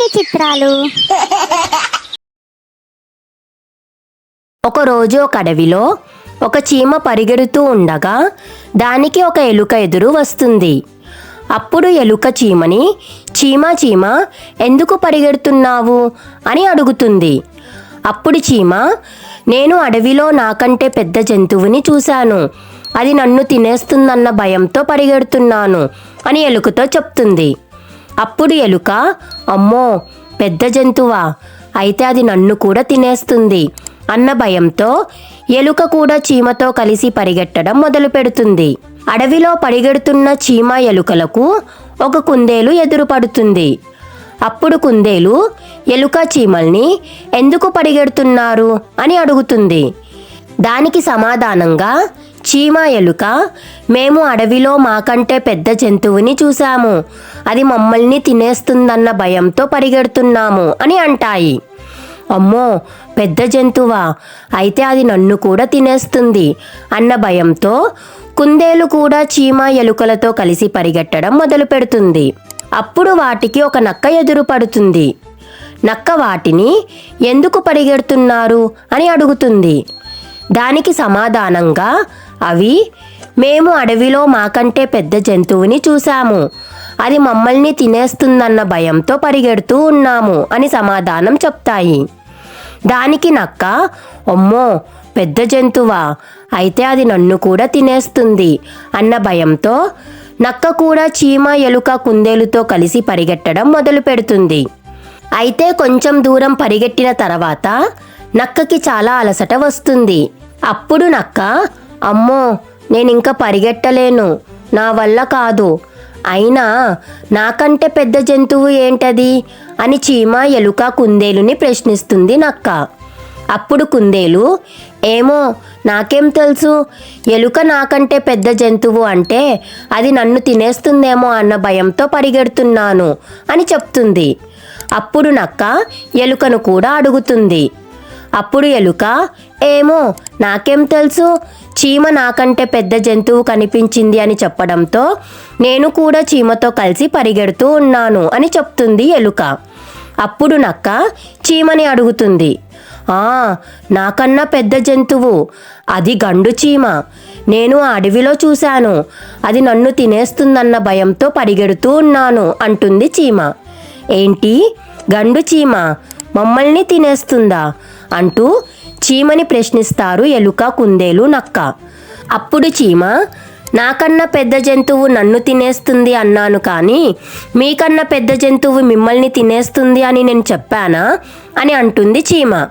కొన్ని చిత్రాలు? ఒకరోజు ఒక అడవిలో ఒక చీమ పరిగెడుతూ ఉండగా దానికి ఒక ఎలుక ఎదురు వస్తుంది. అప్పుడు ఎలుక చీమని చీమ చీమ ఎందుకు పరిగెడుతున్నావు? అని అడుగుతుంది. అప్పుడు చీమ నేను అడవిలో నాకంటే పెద్ద జంతువుని చూశాను. అది నన్ను తినేస్తుందన్న భయంతో పరిగెడుతున్నాను అని ఎలుకతో చెప్తుంది. అప్పుడు ఎలుక అమ్మో పెద్ద జంతువా? అయితే అది నన్ను కూడా తినేస్తుంది. అన్న భయంతో ఎలుక కూడా చీమతో కలిసి పరిగెట్టడం మొదలు పెడుతుంది. అడవిలో పరిగెడుతున్న చీమ ఎలుకలకు ఒక కుందేలు ఎదురుపడుతుంది అప్పుడు కుందేలు ఎలుక చీమల్ని ఎందుకు పరిగెడుతున్నారు అని అడుగుతుంది. దానికి సమాధానంగా చీమ ఎలుక. మేము అడవిలో మాకంటే పెద్ద జంతువుని చూశాము. అది మమ్మల్ని తినేస్తుందన్న భయంతో పరిగెడుతున్నాము అని అంటాయి. అమ్మో పెద్ద జంతువా? అయితే అది నన్ను కూడా తినేస్తుంది అన్న భయంతో కుందేలు కూడా చీమ ఎలుకలతో కలిసి పరిగెట్టడం మొదలు పెడుతుంది అప్పుడు వాటికి ఒక నక్క ఎదురు పడుతుంది. నక్క వాటిని ఎందుకు పరిగెడుతున్నారు అని అడుగుతుంది. దానికి సమాధానంగా అవి మేము అడవిలో మాకంటే పెద్ద జంతువుని చూశాము. అది మమ్మల్ని తినేస్తుందన్న భయంతో పరిగెడుతూ ఉన్నాము అని సమాధానం చెప్తాయి. దానికి నక్క అమ్మో పెద్ద జంతువా అయితే అది నన్ను కూడా తినేస్తుంది అన్న భయంతో నక్క కూడా చీమ ఎలుక కుందేలుతో కలిసి పరిగెట్టడం మొదలు పెడుతుంది. అయితే కొంచెం దూరం పరిగెట్టిన తర్వాత నక్కకి చాలా అలసట వస్తుంది. అప్పుడు నక్క అమ్మో నేను ఇంకా పరిగెట్టలేను. నా వల్ల కాదు. అయినా నాకంటే పెద్ద జంతువు ఏంటది? అని చీమ ఎలుక కుందేలుని ప్రశ్నిస్తుంది నక్క. అప్పుడు కుందేలు ఏమో నాకేం తెలుసు? ఎలుక నాకంటే పెద్ద జంతువు అంటే అది నన్ను తినేస్తుందేమో అన్న భయంతో పరిగెడుతున్నాను అని చెప్తుంది. అప్పుడు నక్క ఎలుకను కూడా అడుగుతుంది. అప్పుడు ఎలుక ఏమో నాకేం తెలుసు? చీమ నాకంటే పెద్ద జంతువు కనిపించింది అని చెప్పడంతో నేను కూడా చీమతో కలిసి పరిగెడుతూ ఉన్నాను అని చెప్తుంది ఎలుక. అప్పుడు నక్క చీమని అడుగుతుంది ఆ నాకన్నా పెద్ద జంతువు. అది గండు చీమ. నేను ఆ అడవిలో చూశాను. అది నన్ను తినేస్తుందన్న భయంతో పరిగెడుతూ ఉన్నాను అంటుంది చీమ. ఏంటి? గండు చీమ. మమ్మల్ని తినేస్తుందా? అంటూ చీమని ప్రశ్నిస్తారు ఎలుక కుందేలు నక్క. అప్పుడు చీమ నాకన్నా పెద్ద జంతువు నన్ను తినేస్తుంది అన్నాను కానీ మీకన్నా పెద్ద జంతువు మిమ్మల్ని తినేస్తుంది అని నేను చెప్పానా? అని అంటుంది చీమ.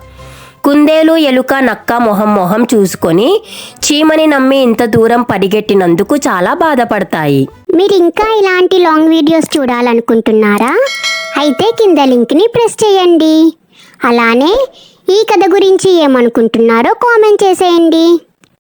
కుందేలు ఎలుక నక్క మొహం మొహం చూసుకొని చీమని నమ్మి ఇంత దూరం పరిగెట్టినందుకు చాలా బాధపడతాయి. మీరు ఇంకా ఇలాంటి లాంగ్ వీడియోస్ చూడాలనుకుంటున్నారా? అయితే కింద లింక్ని ప్రెస్ చేయండి. అలానే ఈ కథ గురించి ఏమనుకుంటున్నారో కామెంట్ చేసేయండి.